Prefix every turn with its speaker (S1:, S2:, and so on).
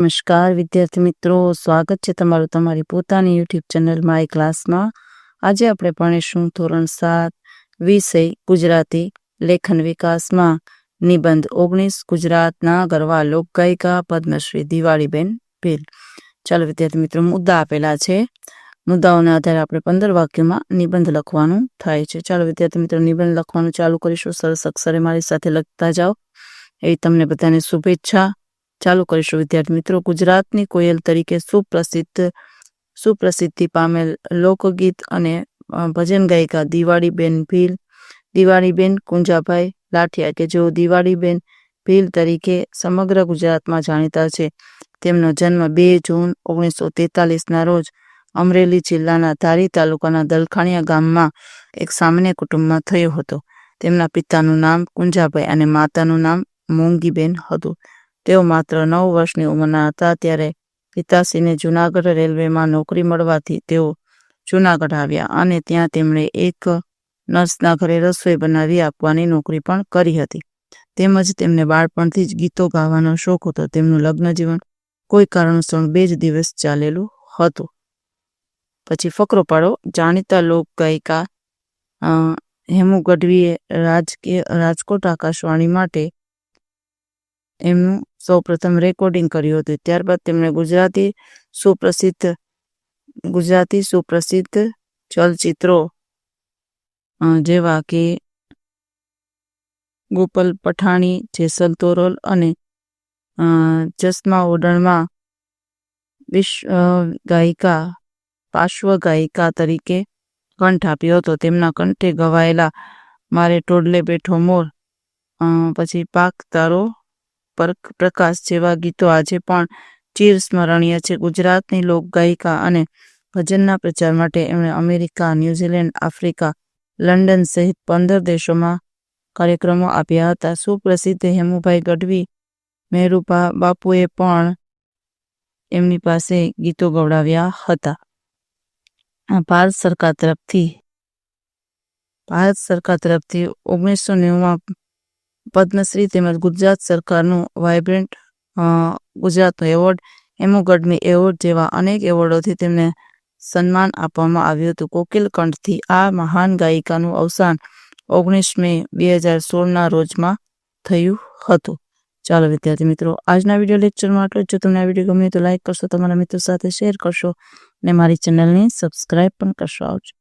S1: નમસ્કાર, વિદ્યાર્થી મિત્રો. સ્વાગત છે તમારું તમારી પોતાની યુટ્યુબ ચેનલ માય ક્લાસમાં. આજે આપણે ભણીશું ધોરણ સાત, વિષય ગુજરાતી લેખન વિકાસમાં. નિબંધ ઓગણીસ, ગુજરાતના ગરવા લોકગાયિકા પદ્મશ્રી દિવાળીબેન ભીલ. ચાલો વિદ્યાર્થી મિત્રો, મુદ્દા આપેલા છે. મુદ્દાઓના આધારે આપણે પંદર વાક્યોમાં નિબંધ લખવાનું થાય છે. ચાલો વિદ્યાર્થી મિત્રો, નિબંધ લખવાનું ચાલુ કરીશું. સરસ અક્ષરે મારી સાથે લખતા જાઓ. એવી તમને બધાને શુભેચ્છા. ચાલુ કરીશું, વિદ્યાર્થી મિત્રો. ગુજરાતની કોયલ તરીકે સુપ્રસિદ્ધ, સુપ્રસિદ્ધિ પામેલ લોકગીત અને ભજન ગાયિકા દિવાળીબેન ભીલ, દિવાળીબેન કુંજાભાઈ લાઠિયા, કે જેઓ દિવાળીબેન ભીલ તરીકે સમગ્ર ગુજરાતમાં જાણીતા છે. તેમનો જન્મ બે જૂન ઓગણીસો તેતાલીસના રોજ અમરેલી જિલ્લાના ધારી તાલુકાના દલખાણીયા ગામમાં એક સામાન્ય કુટુંબમાં થયો હતો. તેમના પિતાનું નામ કુંજાભાઈ અને માતાનું નામ મોંગીબેન હતું. તેઓ માત્ર નવ વર્ષની ઉંમરના હતા, ત્યારે પિતાશ્રીને જુનાગઢ રેલવેમાં નોકરી મળવાથી તેઓ જુનાગઢ આવ્યા અને ત્યાં તેમણે એક નર્સના ઘરે રસોઈ બનાવી આપવાની નોકરી પણ કરી હતી. તેમજ તેમને બાળપણથી જ ગીતો ગાવાનો શોખ હતો. તેમનું લગ્ન જીવન કોઈ કારણસર બે જ દિવસ ચાલેલું હતું. પછી ફકરો પાડો, જાણીતા લોક ગાયિકા હેમુ ગઢવીએ રાજકીય રાજકોટ આકાશવાણી માટે એમનું સૌપ્રથમ રેકોર્ડિંગ કર્યું હતું. ત્યારબાદ તેમણે ગુજરાતી સુપ્રસિદ્ધ ગુજરાતી સુપ્રસિદ્ધ ચલચિત્રો જેવા કે ગોપલ પઠાણી, જેસલ તોરલ અને ચશ્મા ઓડણમાં વિશ્વ ગાયિકા, પાર્શ્વ ગાયિકા તરીકે કંઠ આપ્યો હતો. તેમના કંઠે ગવાયેલા મારે ટોડલે બેઠો મોર પછી પાક તારો પર પ્રકાશ જેવા ગીતો આજે પણ ચિર છે. ગુજરાતની લોકગાયિકા અને ભજનના પ્રચાર માટે એમણે અમેરિકા, ન્યૂઝીલેન્ડ, આફ્રિકા, લંડન સહિત પંદર દેશોમાં કાર્યક્રમો આપ્યા હતા. સુપ્રસિદ્ધ હેમુભાઈ ગઢવી, મહેરુભા બાપુએ પણ એમની પાસે ગીતો ગવડાવ્યા હતા. ભારત સરકાર તરફથી, ભારત સરકાર તરફથી ઓગણીસો નેવુંમાં પદ્મશ્રી તેમજ ગુજરાત સરકારનું વાઇબ્રન્ટ ગુજરાતનો એવોર્ડ હેમુગઢમી એવોર્ડ જેવા અનેક એવોર્ડોથી તેમને સન્માન આપવામાં આવ્યું હતું. કોકિલ કંઠથી આ મહાન ગાયિકાનું અવસાન ઓગણીસ મે બે હજાર સોળના રોજમાં થયું હતું. ચાલો વિદ્યાર્થી મિત્રો, આજના વીડિયો લેક્ચરમાં આટલું જ. તમને આ વીડિયો ગમ્યો તો લાઇક કરશો, તમારા મિત્રો સાથે શેર કરશો અને મારી ચેનલને સબસ્ક્રાઈબ પણ કરશો. આવજો.